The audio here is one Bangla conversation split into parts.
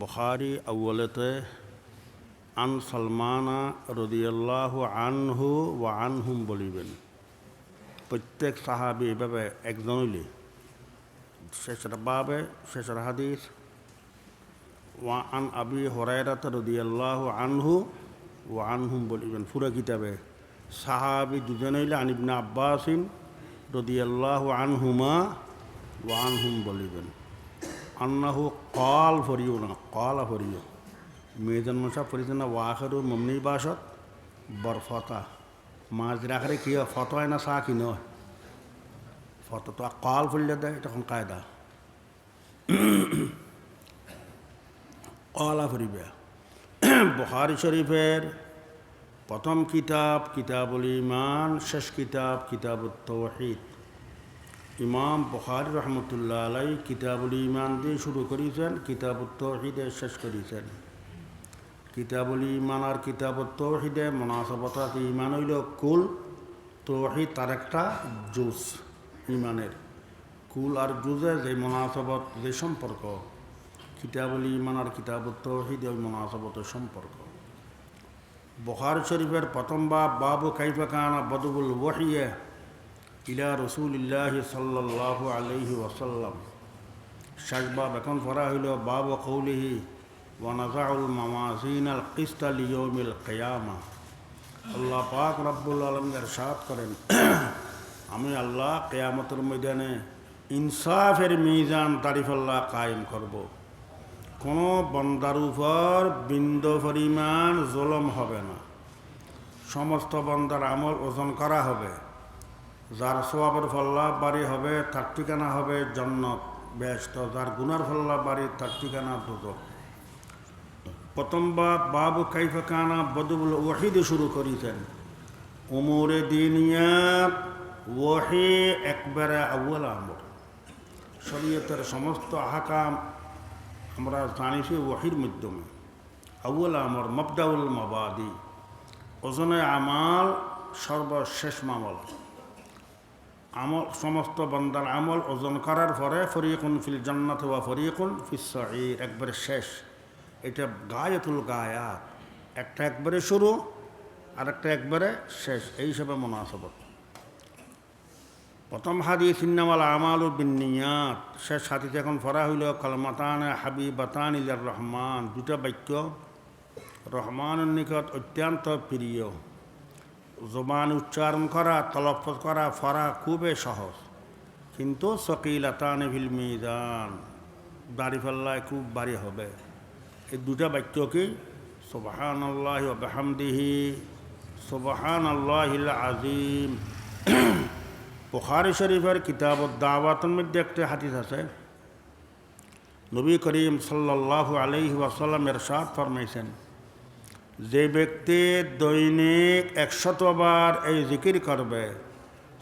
বখারি আউ্বলতে আন সলমানা রদিয়াল্লাহ আনহু ও আনহুম বলিবেন। প্রত্যেক সাহাবি এভাবে একজন হইলে, শেষের বাবে, শেষের হাদিস, ওয়া আন আবি হরাইরাত রদিয়াল্লাহ আনহু ও আনহুম বলিবেন। পুরো কিতাবে সাহাবি দুজন হইলে আনিবনা আব্বাসিন রদিয়াল্লাহ আনহুমা ও আনহুম বলিবেন। আন্নাহু কল ফরিও না কল ফরিও মেয়েজন মশা ফরিছে না মমনি বাসত বরফতা মাছ রাখারে কি হয় ফটো হয় না চা কি নয় ফটো তো কল ফুললে দেয় তখন কায়দা কলা ফরিবে বহারি শরীফের প্রথম কিতাব কিতাবুল ইমান শেষ কিতাব কিতাবুত তৌহিদ ইমাম বখারি রহমতুল্লাহ আলাই কিতাবুল ইমান দিয়ে শুরু করেছেন, কিতাবুত তৌহিদে শেষ করেছেন। কিতাবুল ইমান আর কিতাবুত তৌহিদে মনাসবতাত ইমান হইল কুল, তৌহিদ তার একটা জুস ইমানের কুল আর জুজে যে মনাসবত, যে সম্পর্ক, কিতাবুল ইমান আর কিতাবুত তৌহিদ ওই মনাসবতের সম্পর্ক। বখার শরীফের প্রথম বাব বাবু কাইফাকানা বদবুল ওয়াহিয়ে ইলা রসুলিল্লাহি সাল্লাহ আলহি ওসাল্লাম শেষ বাব এখন হইল, বাব কৌলিহি ওয়ানাজাউল মামাজিন আল কিস্তা লিয়মিল কেয়ামা। আল্লাহ পাক রব্বুল আলম সাত করেন, আমি আল্লাহ কেয়ামতের ময়দানে ইনসাফের মিজান তারিফাল্লাহ কায়েম করব। কোনো বন্দার উপর বিন্দ পরিমাণ জলম হবে না। সমস্ত বন্দার আমল ওজন করা হবে। যার সোয়াবের ফল্লা বাড়ি হবে, তার ঠিকানা হবে জন্নত। ব্যস্ত যার গুনার ফল্লা বাড়ি, তার ঠিকানা দুদক। প্রথম বাব বাবু কাইফাকানা বদবুল ওয়াহিদ শুরু করিতেন। উমরে দিনিয়াত ওয়াহি একবারে আউ্ল আমর। শরীয়তের সমস্ত আহাকাম আমরা জানিছি ওয়াহির মাধ্যমে। আউ্ল আমর, মবদাউল মাবাদি। ওজনে আমাল সর্বশেষ মামল। আমল, সমস্ত বন্দার আমল ওজন করার পরে ফরিকুন ফিল জান্নাত ওয়া ফরিকুন ফিসাইর একবারে শেষ। এটা গায়াতুল গায়াত। একটা একবারে শুরু আর একটা একবারে শেষ। এই হিসাবে মনাসবত। প্রথম হাদিস, ইন্নামাল আমাল বিনিয়াত শেষ হাদিস এখন ফরা হইল, কলমাতান হাবিবাতান ইলার রহমান। দুটা বাক্য। রহমানের নিকট অত্যন্ত প্রিয়। জবান উচ্চারণ করা তলফজ করা, ফরা খুবই সহজ। কিন্তু সকিলাতান ভিল মিজান দাড়িফাল্লায় খুব বাড়ি হবে। এই দুটা বাক্য কি? সোবাহান আল্লাহ বেহামদিহি সোবাহান আল্লাহিল আজিম বুখারি শরীফের কিতাব দাওয়াতের মধ্যে একটা হাদিস আছে। নবী করিম সাল্লাহ আলহি ওয়াসাল্লাম এরশাদ ফরমাইছেন যে ব্যক্তি দৈনিক একশতবার এই জিকির করবে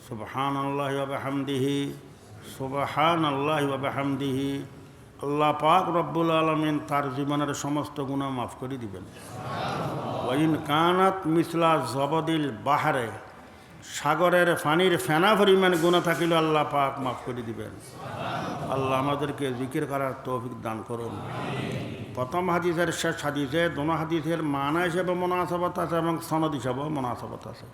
সুবহান আল্লাহ হামদিহি সুবহান আল্লাহ হামদিহি আল্লাহ পাক রব্বুল আলমিন তার জীবনের সমস্ত গুণা মাফ করে দিবেন। ওয়াইন কানাত মিসলা জবদিল বাহারে, সাগরের পানির ফেনা পরিমাণ গুণা থাকিলে আল্লাহ পাক মাফ করে দিবেন। আল্লাহ আমাদেরকে জিকির করার তৌফিক দান করুন। প্রথম হাদিসের শেষ হাদিসে দোনো হাদিসের মানা হিসেবে মনাসবত আছে এবং সনদ হিসাবেও মনাসবত আছে।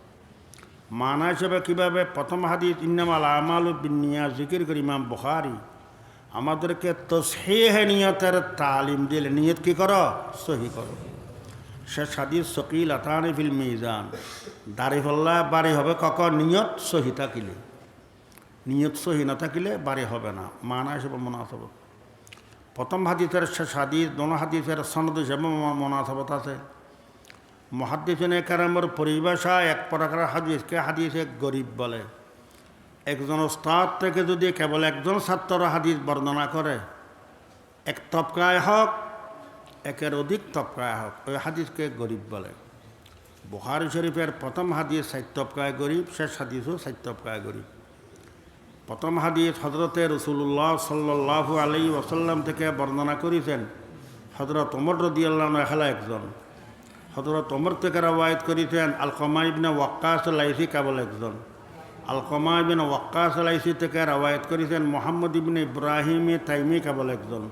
মানা হিসেবে কীভাবে? প্রথম হাদিস, ইন্নামাল আমাল বিনিয়া জিকির করি ইমাম বখারি। আমাদেরকে তসহেহ নিয়তের তালিম দিলে নিয়ত কী করো? সহি করো। শেষ হাদিস শকিল আতানি ফিল মিজান। দাড়িফল্লা বাড়ি হবে কখন? নিয়ত সহি থাকিলে। নিয়ত সহি না থাকিলে বাড়ি হবে না, মানা হিসেবে মনাসবত প্রথম হাদিসের শেষ হাদিস দোনো হাদিসের সনদ হিসেবে মনাসবত আছে মহাদিসনে কারামের পরিভাষা এক প্রকার হাদিসকে হাদিসে গরিব বলে। একজন ওস্তাদ থেকে যদি কেবল একজন ছাত্র হাদিস বর্ণনা করে, এক তপকায় হোক, একের অধিক তপকায় হোক, ওই হাদিসকে গরিব বলে। বুহারি শরীফের প্রথম হাদিস ষাট তপকায় গরিব, শেষ হাদিসও ষাট তপকায় গরিব। প্রথম হাদিস হজরতে রসুল্লাহ সাল্লাহ আলী ওসাল্লাম থেকে বর্ণনা করেছেন হজরত ওমর রদিয়াল্লাহ এখালা একজন। হজরত ওমর থেকে রাওয়ায়ত করেছেন আলকমা ইবনে ওয়াক্কাস লাইসি কেবল একজন। আলকমা ইবিন ওয়াক্কাস লাইসি থেকে রাওয়ায়ত করেছেন মোহাম্মদ ইবিন ইব্রাহিম তাইমি কেবল একজন।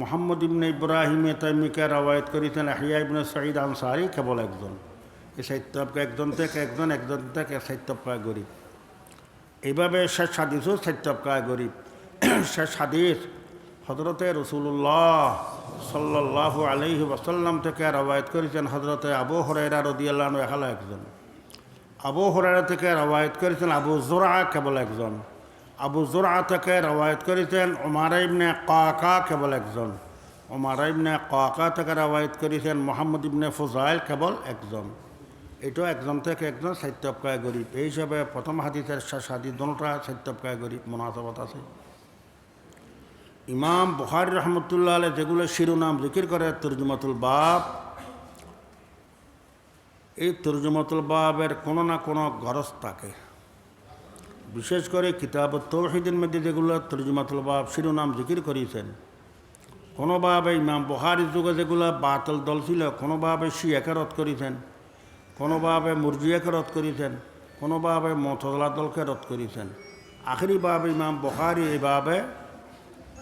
মোহাম্মদ ইবনে ইব্রাহিম তাইমিকে রওয়ায়ত করেছেন আহিয়া ইবনে সঈদ আনসারি কেবল একজন। এই সাহিত্যকে একজন থেকে একজন একজন থেকে সাহিত্যকায় গরিব। এইভাবে শেষ হাদিসও সাহিত্যকায় গরিব। শেষ হাদিস হজরতে রসুল্লাহ সাল্লাহ আলহি ওসাল্লাম থেকে রওয়ায়ত করেছেন হজরতে আবু হরাইরা রদিয়াল্লাহ এখালা একজন। আবু হরাইরা থেকে রওয়ায়ত করেছেন আবু জোরা কেবল একজন। আবু জোরা থেকে রওয়ায়ত করেছেন ওমার ইবনে কাকা কেবল একজন। ওমার ইবনে কাকা থেকে রওয়ায়ত করেছেন মোহাম্মদ ইবনে ফুজাইল কেবল একজন। এটাও একজন থেকে একজন সাহিত্যকায় গরিব এই হিসাবে প্রথম হাদিসের শেষ হাদিস দোনোটা সাহিত্যকায় গরিব মনাসবত আছে। ইমাম বুখারি রহমতুল্লাহ আলহ যেগুলো শিরোনাম জিকির করে তর্জমাতুল বাব। এই তর্জমাতুল বাবের কোনো না কোনো গরজ থাকে। বিশেষ করে কিতাব তৌহিদের মধ্যে যেগুলো তর্জমাতুল বাব শিরোনাম জিকির করিয়েছেন কোনোভাবে ইমাম বহারির যুগে যেগুলো বাতল দল ছিল কোনোভাবে শিয়াকে রদ করেছেন কোনোভাবে মুরজিয়াকে রদ করেছেন কোনোভাবে মতদলা দলকে রদ করেছেন আখেরিভাবে ইমাম বহারি এইভাবে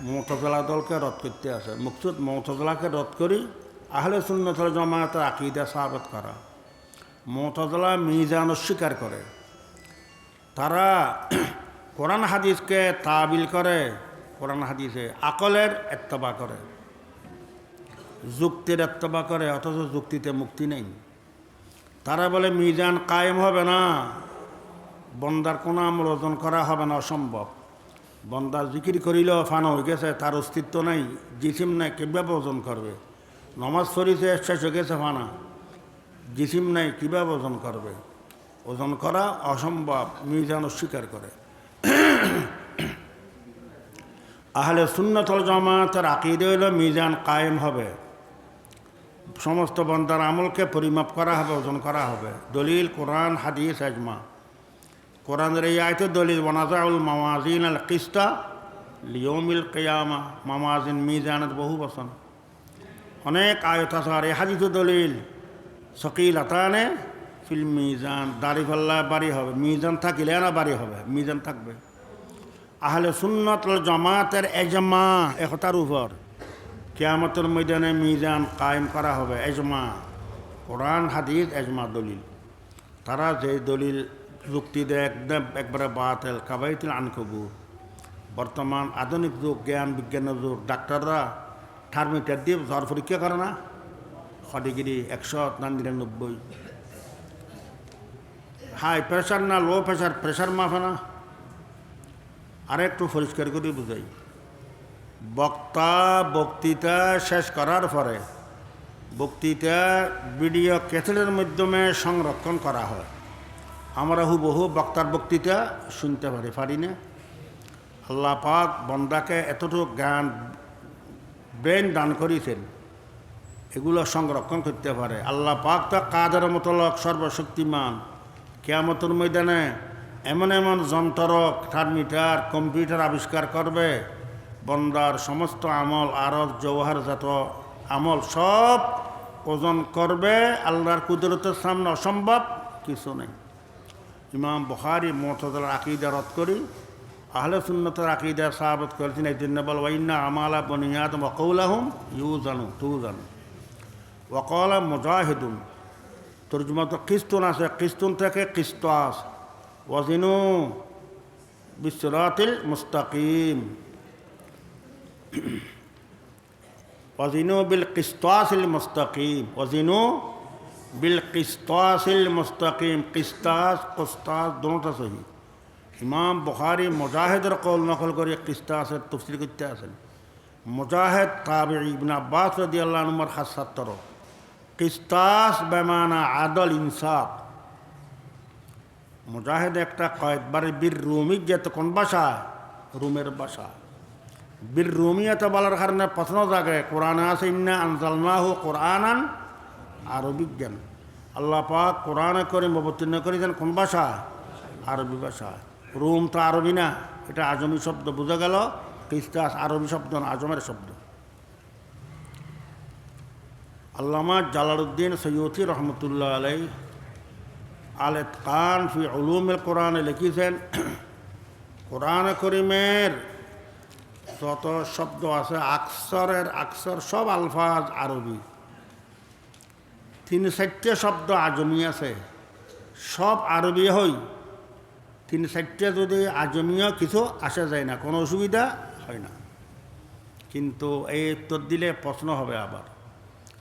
মতজলা দলকে রদ করতে আসে মুকসুদ মতজলাকে রদ করি আহলে সুন্নতল জমায়েতের আকিদা সাবত করা মতজলা মিজান অস্বীকার করে তারা কোরআন হাদিসকে তাবিল করে কোরআন হাদিসে আকলের এত্তবা করে যুক্তির এত্তবা করে অথচ যুক্তিতে মুক্তি নেই। তারা বলে, মিজান কায়েম হবে না। বন্দার কোনো আমল ওজন করা হবে না অসম্ভব। বন্দার জিকির করিলেও ফান হয়ে গেছে, তার অস্তিত্ব নাই, জিসিম নাই, কীভাবে ওজন করবে? নমাজ ফরিতে শেষ হয়ে গেছে, ফানা। জিসিম নাই, কীভাবে ওজন করবে? ওজন করা অসম্ভব, মিজান অস্বীকার করে। আহলে সুন্নতল জামাতের আকিদে হইল, মিজান কায়েম হবে। সমস্ত বন্দার আমলকে পরিমাপ করা হবে, ওজন করা হবে। দলিল, কোরআন, হাদিস আজমা কোরআনের এই আয়তে দলিল ওনাজাউল মামাজিন আল কিস্তা লিওমিল কেয়ামা মামাজিন মিজানের বহু বসন অনেক আয়ত আছে, আর এ হাদিস দলিল শকিল আতানে ফিল মিজান, দাড়ি পাল্লা বাড়ি হবে, মিজান থাকিলে না বাড়ি হবে, মিজান থাকবে। আহলে সুন্নত জামাতের এজমা, একতার উপর। কেয়ামতের ময়দানে মিজান কায়েম করা হবে, এজমা, কোরআন, হাদিস, এজমা, দলিল। তারা যে দলিল যুক্তি দেয় একদম একবারে বাতেল কাবাইতিল আনকবু বর্তমান আধুনিক যুগ, জ্ঞান বিজ্ঞানের যুগ, ডাক্তাররা থার্মিটার দিয়ে জ্বর পরীক্ষা করে না? ডিগ্রি, একশো নিরানব্বই হাই প্রেশার না লো প্রেশার প্রেশার মাফে না। আরেকটু পরিষ্কার করে বুঝাই। বক্তা বক্তৃতা শেষ করার পরে বক্তৃতা ভিডিও ক্যাসেটের মাধ্যমে সংরক্ষণ করা হয়। আমরা হুবহু বক্তার বক্তৃতা শুনতে পারি পারি না। আল্লাহ পাক বন্দাকে এতটুকু জ্ঞান, ব্রেন দান করেছেন, এগুলো সংরক্ষণ করতে পারে। আল্লাহ পাক তো কাদের মতলক সর্বশক্তিমান। কেয়ামতের ময়দানে এমন এমন যন্ত্র থার্মিটার, কম্পিউটার আবিষ্কার করবে বন্দার সমস্ত আমল আরব জওহারজাত আমল সব ওজন করবে, আল্লাহর কুদরতের সামনে অসম্ভব কিছু নেই। ইমাম বখারি মোতদার আকিদা রদ করি, আহলে সুন্নতের আকিদা সাহাবত করেছেন, এই দিন বল ওয়াইন্না আমালা বনিয়াদ ওকৌলাহুম ইউ জানু তু জানু ওকলা মুজাহিদুন, তর্জমা তো কিস্তুন আছে, কিস্তুন থেকে কিস্তাস। ওয়াজিনু বিশ্বরাতিল মুস্তাকিম। ওয়াজিনু বিল কিস্তাসিল মুস্তাকিম ওয়াজিনু বিল কিস্তাসিল মুস্তাকিম কিস্তাস কুস্তাস দোনোটা সহি ইমাম বুখারি মুজাহিদের কৌল নকল করে কিস্তাসের তফসিল করতে আছেন মুজাহিদ তাবে ইবন আব্বাস রদি আল্লাহ নম্বর সাতর কিস্তাস বেমানা আদল ইনসাফ মুজাহিদ একটা কয়েকবার বীর রুমি যেত কোন বাসা রুমের বাসা বীর রুমিয়াতে বলার কারণে প্রশ্ন জাগে কোরআনে আছে, ইন্না আনজালনাহু কোরআনান আরবি জ্ঞান। আল্লাহ পাক কোরআনে করে অবতীর্ণ করেছেন কোন ভাষা? আরবি ভাষা। রুম তো আরবি না, এটা আজমি শব্দ বোঝা গেল খ্রিস্টাস আরবি শব্দ না, আজমের শব্দ। আল্লামা জালালউদ্দিন সৈয়দি রহমতুল্লাহ আলাই আল কান ফি উলুমের কোরআনে লিখেছেন, কোরআন করিমের যত শব্দ আছে, আকসরের আকসর সব আলফাজ আরবি। তিন চারটে শব্দ আজমি আছে, সব আরবি হই তিন চারটে যদি আজমীয় কিছু আসা যায় না, কোনো অসুবিধা হয় না। কিন্তু এই উত্তর দিলে প্রশ্ন হবে আবার।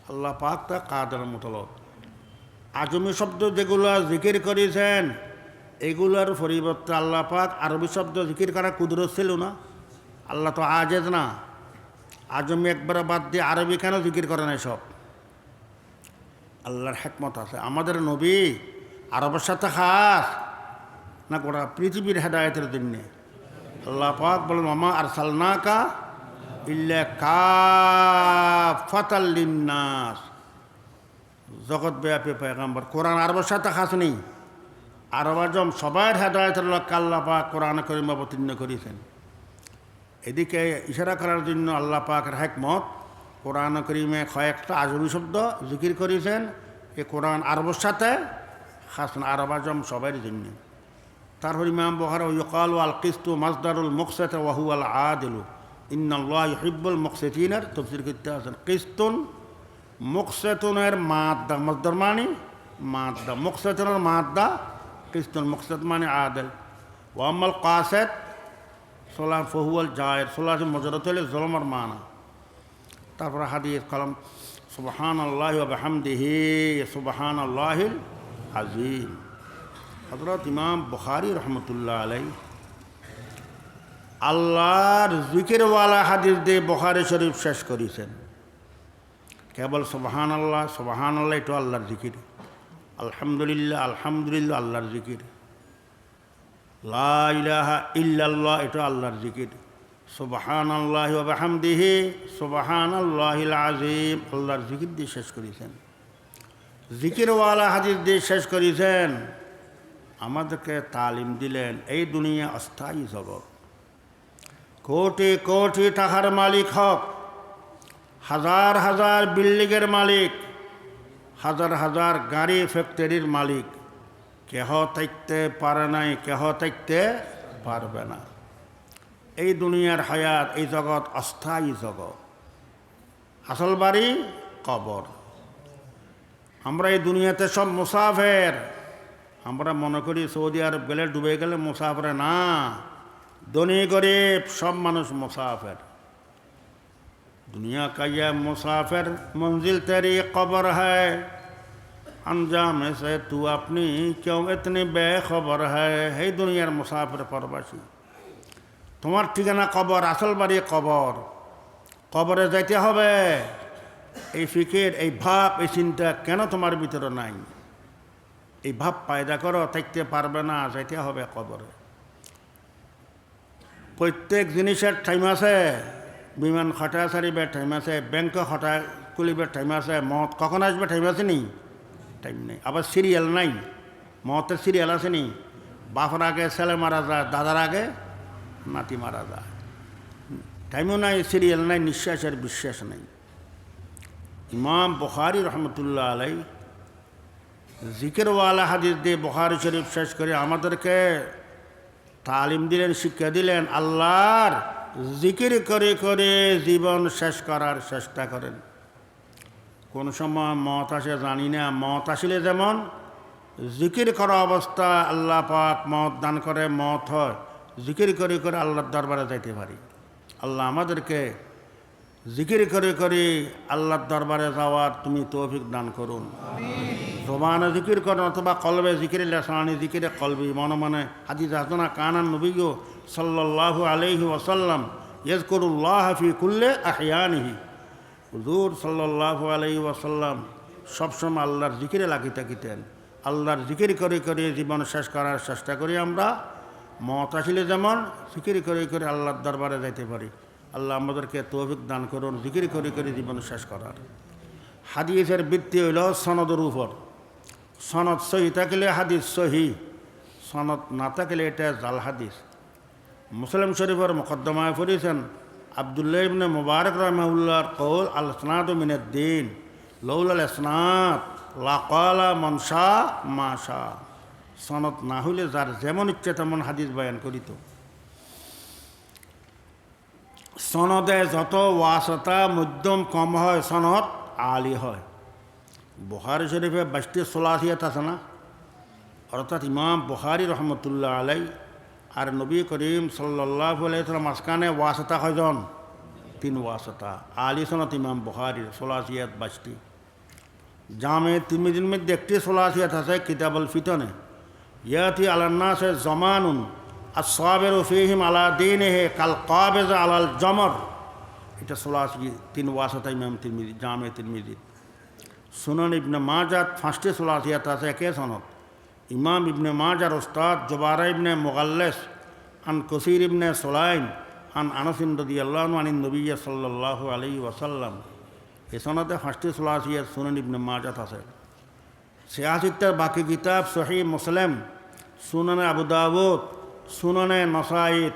আল্লাহ পাক তা কাদের মতলত আজমি শব্দ যেগুলো জিকির করেছেন, এগুলোর পরিবর্তে আল্লাহ পাক আরবি শব্দ জিকির করা কুদরত ছিল না। আল্লাহ তো আজেজ না। আজমি একবার বাদ দিয়ে আরবি কেন জিকির করে না সব আল্লাহর হেকমত আছে। আমাদের নবী আরবের সাথে খাস না গোটা পৃথিবীর হেদায়তের জন্যে। আল্লাহ পাক বলেন মামা আর সালনাকা ইল্লা জগৎ ব্যাপী পেগাম্বর কোরআন আরবের সাথে খাস নেই। আরব আজম সবার হেদায়তের লক্ষ্যে আল্লাহ পাক কোরআন করিম অবতীর্ণ করেছেন। এদিকে ইশারা করার জন্য আল্লাহ পাকের হেকমত, কোরআন করিমে কয়েকটা আজবি শব্দ জিকির করেছেন। এ কোরআন আরবের সাথে খাসন আরব আজম সবার জন্য। তারপর ইমাম বহার ইকাল আল কিস্তু মাজদারুল মুকসেত ওয়াহু আল আদিলু। ইন্নাল্লাহ হিব্বুল মুকসেতিনের তফসির করতে আছেন কিস্তুন মুকসেতুনের মাদ্দা মজদার মানে মাদ্দা, মুকসেতুনের মাদ্দা, কিস্তুন মুকসেত মানে আদেল। ওয়াম্মাল কাসেত সোলাম ফহুয়াল জায়ের সোলাহ মজরত হলে জলমর মানা। তারপর হাদিস, কলম সুবহান আল্লাহ হামদিহি সুবহান আল্লাহিল আজিম হজরত ইমাম বখারি রহমতুল্লাহ আলাই আল্লাহর জিকিরওয়ালা হাদিস দিয়ে বখারি শরীফ শেষ করেছেন। কেবল সুবাহান আল্লাহ সুবাহান আল্লাহ এটা আল্লাহর জিকির। আলহামদুলিল্লাহ আলহামদুলিল্লাহ, আল্লাহর জিকির। লা ইলাহা ইল্লাল্লাহ, এটা আল্লাহর জিকির। সুবাহান আল্লাহ বাহামদিহি সুবাহান আল্লাহিল আজিম আল্লাহর জিকির দিয়ে শেষ করেছেন জিকিরওয়ালা হাদিস দিয়ে শেষ করেছেন আমাদেরকে তালিম দিলেন। এই দুনিয়া অস্থায়ী জগৎ। কোটি কোটি টাকার মালিক হক, হাজার হাজার বিল্ডিংয়ের মালিক, হাজার হাজার গাড়ি ফ্যাক্টরির মালিক কেহ থাকতে পারে নাই, কেহ থাকতে পারবে না। এই দুনিয়ার হায়াত, এই জগৎ অস্থায়ী জগৎ। আসল বাড়ি কবর। আমরা এই দুনিয়াতে সব মুসাফের। আমরা মনে করি সৌদি আরব গেলে, ডুবে গেলে মুসাফরে না। ধনী, গরিব, সব মানুষ মুসাফের। দুনিয়া কাইয়া মুসাফের মঞ্জিল তেরি কবর হয় अंजाम से तू अपनी क्यों इतनी बेखबर है हे দুনিয়ার মুসাফির পরবাসী তোমার ঠিকানা কবর আসল বাড়ি কবর কবরে যাইতে হবে এই ফিকির এই ভাব এই চিন্তা কেন তোমার ভিতরে নাই এই ভাব পায়দা করো থাকতে পারবে না যাইতে হবে কবরে প্রত্যেক জিনিসের টাইম আছে বিমান খটা সারিবে টাইম আছে ব্যাংক খটা খুলিবে টাইম আছে মত কখন আসবে টাইম আছে নি টাইম নেই। আবার সিরিয়াল নাই। মতের সিরিয়াল আছে নি? বাপের আগে ছেলে মারা যায়, দাদার আগে, নাতি মারা যায়। টাইমও নাই সিরিয়াল নাই, নিঃশ্বাস আর বিশ্বাস নাই। ইমাম বখারি রহমতুল্লাহ আলাই জিকেরওয়ালা হাদিস দিয়ে বখারি শরীফ শেষ করে আমাদেরকে তালিম দিলেন, শিক্ষা দিলেন, আল্লাহর জিকির করে করে জীবন শেষ করার চেষ্টা করেন। কোন সময় মত আসে জানি না। মত আসলে যেমন জিকির করা অবস্থা আল্লাহ পাক মত দান করে মত হয়। জিকির করে করে আল্লাহর দরবারে যাইতে পারি। আল্লাহ আমাদেরকে জিকির করে করে আল্লাহর দরবারে যাওয়ার তুমি তৌফিক দান করুন। জবানে জিকির করেন অথবা কলবে জিকির লেসানি জিকিরে কলবি মনে মনে হাদিস হাসনা কানান নবীগো সাল্লাল্লাহু আলাইহি ওয়াসাল্লাম ইয়জকুরুল্লাহ হাফি কুল্লে আহিয়ানিহি। হুজুর সাল্লাল্লাহু আলাইহি ওয়াসাল্লাম সবসময় আল্লাহর জিকিরে লাগি থাকিতেন। আল্লাহর জিকির করে করে জীবন শেষ করার চেষ্টা করি আমরা। মত আসলে যেমন জিকির করে করে আল্লাহর দরবারে যাইতে পারি। আল্লাহ আমাদেরকে তৌফিক দান করুন, জিকির করে করে জীবন শেষ করার। হাদিসের বৃত্তি হইল সনদের উপর। সনদ সহি থাকলে হাদিস সহি, সনদ না থাকলে এটা জাল হাদিস। মুসলিম শরীফের মোকদ্দমায় পড়েছেন আবদুল্লাহ ইবনে মুবারক রহমাউল্লাহর কৌল আল স্নাদ মিনুদ্দিন লৌল আল স্নাত লাকালা মনসা মাসা সনদ না হইলে যার যেমন ইচ্ছে তেমন হাদিস বয়ান করিত। সনদে যত ওয়াসতা মধ্যম কম হয়, সনদ আলি হয়। বুহারি শরীফে বাইশটি সোলাসিয়াত আছে না? অর্থাৎ ইমাম বুহারি রহমতুল্লাহ আলাই আর নবী করিম সাল্লাহ আলাইসালাম মাসকানে ওয়াসতা হয়জন তিন ওয়াসতা। আলি সনত ইমাম বুহারির সোলাসিয়াত বাইশটি জামে তিমিদিন মধ্যে একটি সোলাসিয়াত আছে, কিতাবুল ফিতনে। ইয়াতি আলান্নাসে জমানুন আর সবের ফিহিম আলা দিন হে কাল কাবেজ আলাল জমর। এটা সোলাসি, তিন ওয়াসতা ইমাম তিরমিদি জামে তিরমিদি সুনন ইবনে মাজাত ফাঁসটি সোলাসিয়াত আছে, একে সনত ইমাম ইবনে মাজার ওস্তাদ জোবারা ইবনে মোগাল্লেস, আন কসির ইবনে সোলাইম, আন আনসিন রদি আল্লাহ আনিন নবী সাল্লাহ আলী ওয়াসাল্লাম। এ সনদে ফাঁসটি সোলাসিয়াত সুনন ইবনে মাজাত আছে। সিয়াসিত্তের বাকি কিতাব সহি মুসলিম, সুননে আবু দাউদ, সুননে নসাইদ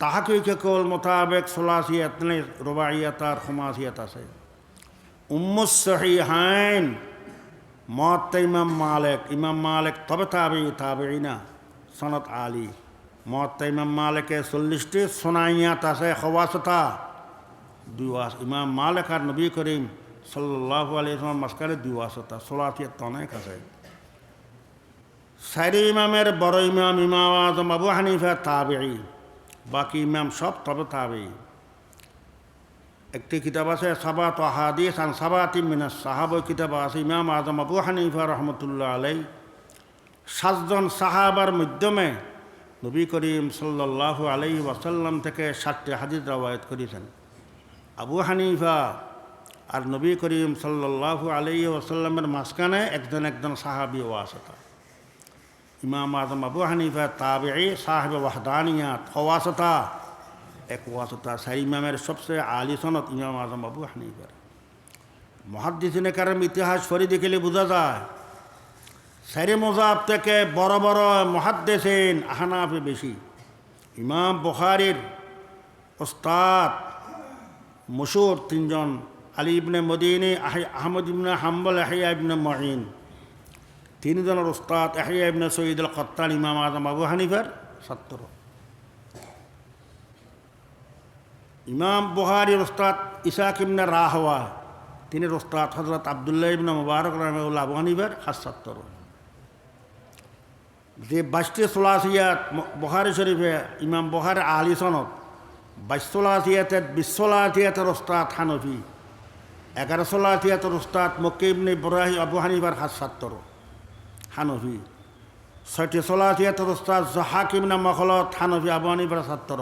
তাহাকিকে কল মোতাবেক সোলাসিয়াত রুবাইয়াত আর খুমাসিয়াত আছে। উম্মুস সহিহাইন মত ইমাম মালিক ইমাম মালিক তবে তাবি তাবি না সনত আলী। মত ইমাম মালিকের চল্লিশটি সোনাইয়াত আছে খওয়াসতা দুই ওয়াস ইমাম মালিক আর নবী করিম সাল্লাহ আলিয়ার মাসকালে দুই ওয়াসতা সোলাতিয়াত অনেক আছে। সাইরি ইমামের বড় ইমাম ইমাম আজম আবু হানিফা তাবেই বাকি ইমাম সব তবে তাবেই একটি কিতাব আছে, সাবাত হাদিস আন সাবাতি মিনাস সাহাব, কিতাব আছে ইমাম আজম আবু হানিফা রহমতুল্লাহ আলাই সাতজন সাহাবার মাধ্যমে নবী করিম সাল্লাহ আলাই ওয়াসাল্লাম থেকে সাতটি হাদিস রবায়ত করেছেন। আবু হানিফা আর নবী করিম সাল্লাহ আলাই ওয়াসাল্লামের মাঝখানে একজন একজন সাহাবি আসতা ইমাম আজম আবু হানিফা তাবে সাহেব ওয়াহদানিয়াত ওয়াসতা এক ওয়াসতা সাই ইমামের সবচেয়ে আলি সনত ইমাম আজম আবু হানিফার। মহাদ্দিসিনে কারণ ইতিহাস ফরি দেখিলে বোঝা যায় সারি মজাব থেকে বড় বড় মহাদ্দেসেন আহানাফে বেশি। ইমাম বখারির ওস্তাদ মশুর তিনজন, আলী ইবনে মদিনী আহমদ ইবনে হাম্বল আহিয়া ইবনে মহিন তিনজনের ওস্তাদ আহিয়া ইবনে সঈদ আল কত্তান ইমাম আজম আবু হানিফার সত্তর ইমাম বুহারির ওস্তাদ ইসাক ইবনে রাহওয়া, তিনি ওস্তাদ হজরত আবদুল্লাহ ইবনে মুবারক রহমউল্লাহ আবু হানিফার হাসাত্তর যে বাইশটি সোলাসিয়াত বহারি শরীফে ইমাম বহার আলী সনত বাইশ সোলাসিয়াতের, বিশ সোলাসিয়াতের ওস্তাদ হানফি, এগারো সোলাসিয়াতের ওস্তাদ ইবনে ইব্রাহিম আবু হানিফার হাসাত্তর হানফি, ছয়টি সোলাসিয়াতের ওস্তাদ জহাক ইবনে মখলত হানফি আবু হানিফার সাত্তর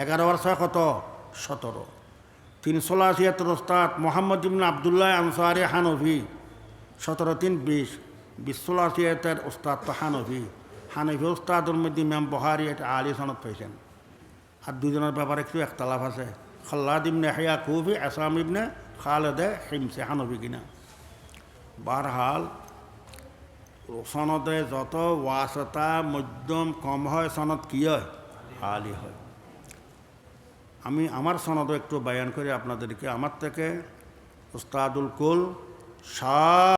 এগারো বার ছয় কত সতেরো। তিন সোলাসিয়াতের ওস্তাদ মোহাম্মদ ইবনে আবদুল্লাহ আনসারি হানফি। সতেরো, তিন, বিশ। বিশ সোলাসিয়াতের ওস্তাদ তো হানফি। হানফি ওস্তাদের মধ্যে ইমাম বহারি এটা আলী সনদ পেয়েছেন। আর দুজনের ব্যাপারে একটু একতলাফ আছে। খাল্লাদ ইবনে হেয়া কুফি, আসাম ইবনে খালেদে হিমসে, হানফি কিনা। বারহাল, সনদে যত ওয়াসতা, মধ্যম, কম হয়, সনদ কি হয়? আলি হয়। আমি আমার সনদও একটু বায়ান করে আপনাদেরকে। আমার থেকে উস্তাদুল কুল শাহ